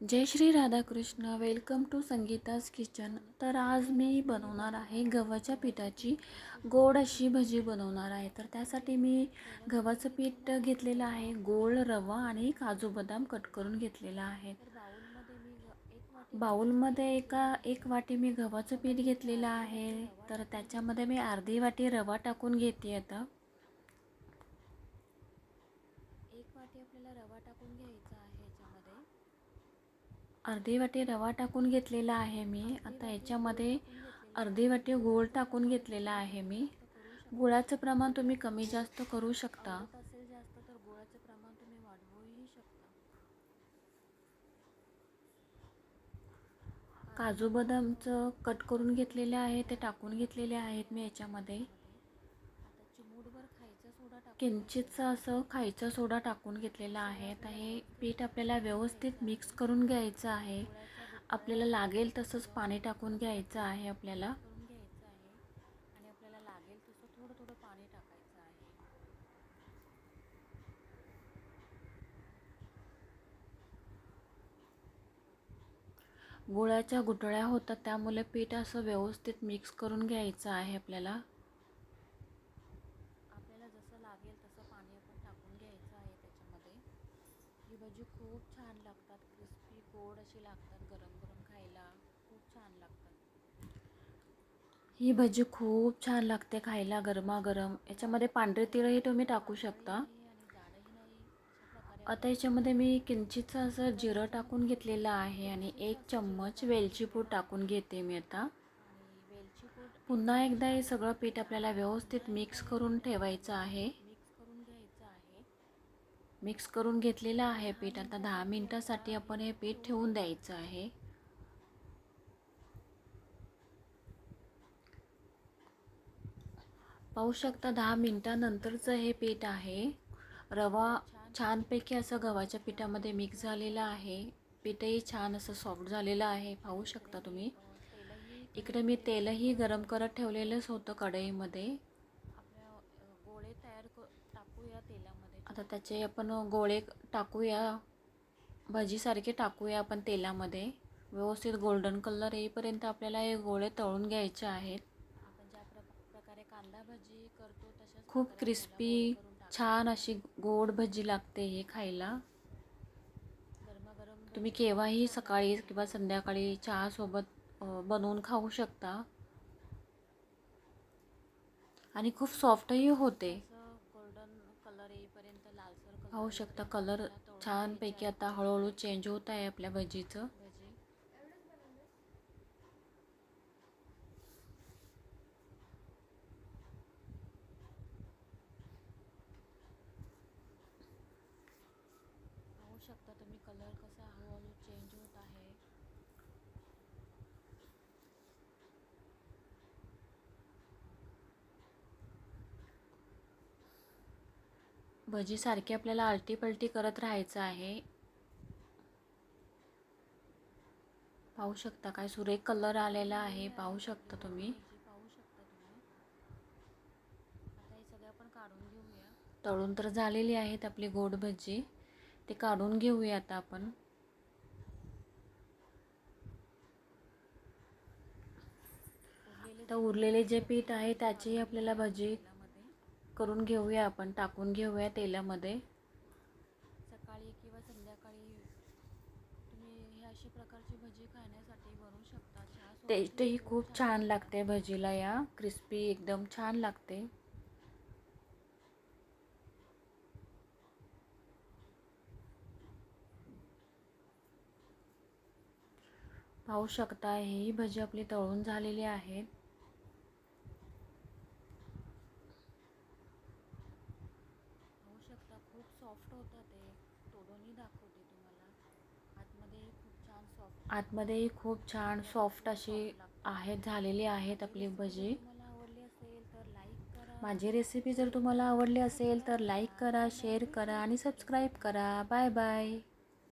Jai Shri Radhakrishna. Welcome to Sangeeta's kitchen तर आज मी बनवणार आहे गव्हाच्या पिठाची गोड अशी भजी बनवणार आहे. तर त्यासाठी मी गव्हाचं पीठ घेतलेलं आहे गोड रवा आणि काजू बदाम कट करून घेतलेला आहे. बाऊलमध्ये एका एक वाटी मी गव्हाचं पीठ घेतलेलं आहे. तर त्याच्यामध्ये मी अर्धी वाटी रवा टाकून घेते आता. एक वाटी आपल्याला रवा टाकून घ्यायचा आहे याच्यामध्ये. अर्धी वाटी रवा टाकून घेतलेला आहे मी. आता याच्यामध्ये अर्धी वाटी गूळ टाकून घेतलेला आहे मी. गुळाचं प्रमाण तुम्ही कमी जास्त करू शकता. गुळाचं प्रमाण तुम्ही काजू बदामचं कट करून घेतलेले आहे ते टाकून घेतलेले आहेत मी याच्यामध्ये. चिमूटभर खायचा सोडा टाक असं खायचा सोडा टाकून घेतलेला आहे. तर हे पीठ आपल्याला व्यवस्थित मिक्स करून घ्यायचं आहे. आपल्याला लागेल तसंच पाणी टाकून घ्यायचं आहे आपल्याला. आणि आपल्याला लागेल तसं थोडं थोडं पाणी टाकायचं आहे. गुळाच्या गुठळ्या होतात त्यामुळे पीठ असं व्यवस्थित मिक्स करून घ्यायचं आहे आपल्याला जसं लागेल तसं पाणी आपण टाकून घ्यायचं आहे त्याच्यामध्ये ही भजी खूप छान लागतात. क्रिस्पी गोड अशी लागतात गरम गरम खायला. खूप छान लागतात. ही भजी खूप छान लागते खायला गरमागरम याच्यामध्ये पांढरे तिळही तुम्ही टाकू शकता. आता याच्यामध्ये मी किंचितचं असं जिरं टाकून घेतलेलं आहे आणि एक चम्मच वेलची पूड टाकून घेते मी आता. पुन्हा एकदा हे सगळं पीठ आपल्याला व्यवस्थित मिक्स करून ठेवायचं आहे. मिक्स करून घेतलेलं आहे पीठ. आता दहा मिनटासाठी आपण हे पीठ ठेवून द्यायचं आहे. पाहू शकता दहा मिनटानंतरचं हे पीठ आहे. रवा छानपैकी असं गव्हाच्या पिठामध्ये मिक्स झालेलं आहे. पीठही छान असं सॉफ्ट झालेलं आहे. पाहू शकता तुम्ही. इकडे मी तेलही गरम करत ठेवलेलंच होतं कढईमध्ये. गोळे तयार टाकूया तेलामध्ये. आता त्याचे आपण गोळे टाकूया. भजीसारखे टाकूया आपण तेलामध्ये. व्यवस्थित गोल्डन कलर येईपर्यंत आपल्याला हे गोळे तळून घ्यायचे आहेत. आपण ज्या प्रकारे कांदा भजी करतो तशाच खूप क्रिस्पी छान अशी गोड भजी लागते हे खायला. तुम्ही केव्हाही सकाळी किंवा संध्याकाळी चहासोबत बनवून खाऊ शकता. आणि खूप सॉफ्टही होते गोल्डन कलर येईपर्यंत लालसर पाहू शकता कलर छानपैकी आता हळूहळू चेंज होत आहे आपल्या भजीचं. पाहू शकता तुम्ही कलर कसा हळूहळू चेंज होत आहे भजीसारखी आपल्याला आलटी पलटी करत राहायचं आहे. पाहू शकता काय? सुरेख कलर आलेला आहे. पाहू शकता तुम्ही. पाहू शकता तुम्ही आता हे सगळं आपण काढून घेऊया. तळून तर झालेली आहेत आपली गोड भजी. ते काढून घेऊया आता आपण. तर उरलेले जे पीठ आहे त्याचीही आपल्याला भजी करून घेऊया आपण टाकून घेऊया तेलामध्ये. सकाळी किंवा संध्याकाळी तुम्ही ही अशा प्रकारची भजी खाण्यासाठी बनवू शकता. टेस्टही खूप छान लागते. भजीला या. क्रिस्पी एकदम छान लागते. पाहू शकता ही भजी आपली तळून झालेली आहेत पाहू शकता खूप होतं ते. तोडूनही दाखवते तुम्हाला. आतमध्येही खूप छान सॉफ्ट आतमध्येही खूप छान सॉफ्ट अशी आहेत झालेली आहेत आपली भजी. आवडली असेल तर लाईक करा. माझी रेसिपी जर तुम्हाला आवडली असेल तर लाईक करा शेअर करा आणि सबस्क्राईब करा. Bye bye